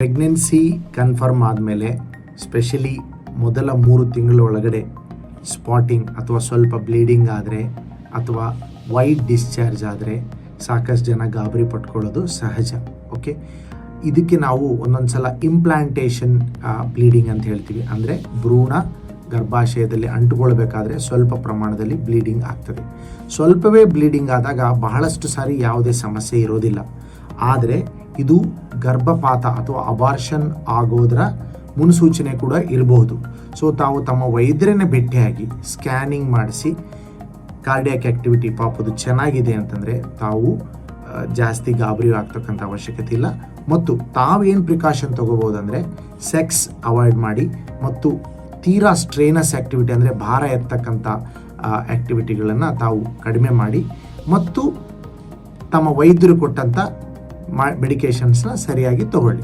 Pregnancy confirm ಆದಮೇಲೆ specially ಮೊದಲ ಮೂರು ತಿಂಗಳ ಒಳಗಡೆ ಸ್ಪಾಟಿಂಗ್ ಅಥವಾ ಸ್ವಲ್ಪ ಬ್ಲೀಡಿಂಗ್ ಆದರೆ ಅಥವಾ ವೈಟ್ ಡಿಸ್ಚಾರ್ಜ್ ಆದರೆ ಸಾಕಷ್ಟು ಜನ ಗಾಬರಿ ಪಟ್ಕೊಳ್ಳೋದು ಸಹಜ ಓಕೆ ಇದಕ್ಕೆ ನಾವು ಒಂದೊಂದು ಸಲ ಇಂಪ್ಲಾಂಟೇಷನ್ ಬ್ಲೀಡಿಂಗ್ ಅಂತ ಹೇಳ್ತೀವಿ. ಅಂದರೆ ಭ್ರೂಣ ಗರ್ಭಾಶಯದಲ್ಲಿ ಅಂಟುಕೊಳ್ಬೇಕಾದ್ರೆ ಸ್ವಲ್ಪ ಪ್ರಮಾಣದಲ್ಲಿ ಬ್ಲೀಡಿಂಗ್ ಆಗ್ತದೆ. ಸ್ವಲ್ಪವೇ ಬ್ಲೀಡಿಂಗ್ ಆದಾಗ ಬಹಳಷ್ಟು ಸಾರಿ ಯಾವುದೇ ಸಮಸ್ಯೆ ಇರೋದಿಲ್ಲ. ಆದರೆ ಇದು ಗರ್ಭಪಾತ ಅಥವಾ ಅಬಾರ್ಷನ್ ಆಗೋದರ ಮುನ್ಸೂಚನೆ ಕೂಡ ಇರಬಹುದು ಸೊ ತಾವು ತಮ್ಮ ವೈದ್ಯರನ್ನೇ ಭೇಟಿಯಾಗಿ ಸ್ಕ್ಯಾನಿಂಗ್ ಮಾಡಿಸಿ ಕಾರ್ಡಿಯಾಕ್ ಆಕ್ಟಿವಿಟಿ ಪಾಪದು ಚೆನ್ನಾಗಿದೆ ಅಂತಂದರೆ ತಾವು ಜಾಸ್ತಿ ಗಾಬರಿ ಆಗ್ತಕ್ಕಂಥ ಅವಶ್ಯಕತೆ ಇಲ್ಲ. ಮತ್ತು ತಾವೇನು ಪ್ರಿಕಾಷನ್ ತೊಗೋಬೋದಂದರೆ ಸೆಕ್ಸ್ ಅವಾಯ್ಡ್ ಮಾಡಿ ಮತ್ತು ತೀರಾ ಸ್ಟ್ರೇನಸ್ ಆ್ಯಕ್ಟಿವಿಟಿ ಅಂದರೆ ಭಾರ ಎತ್ತಕ್ಕಂಥ ಆ್ಯಕ್ಟಿವಿಟಿಗಳನ್ನು ತಾವು ಕಡಿಮೆ ಮಾಡಿ ಮತ್ತು ತಮ್ಮ ವೈದ್ಯರು ಕೊಟ್ಟಂಥ ಮಾ ಮೆಡಿಕೇಷನ್ಸ್ನ ಸರಿಯಾಗಿ ತಗೊಳ್ಳಿ.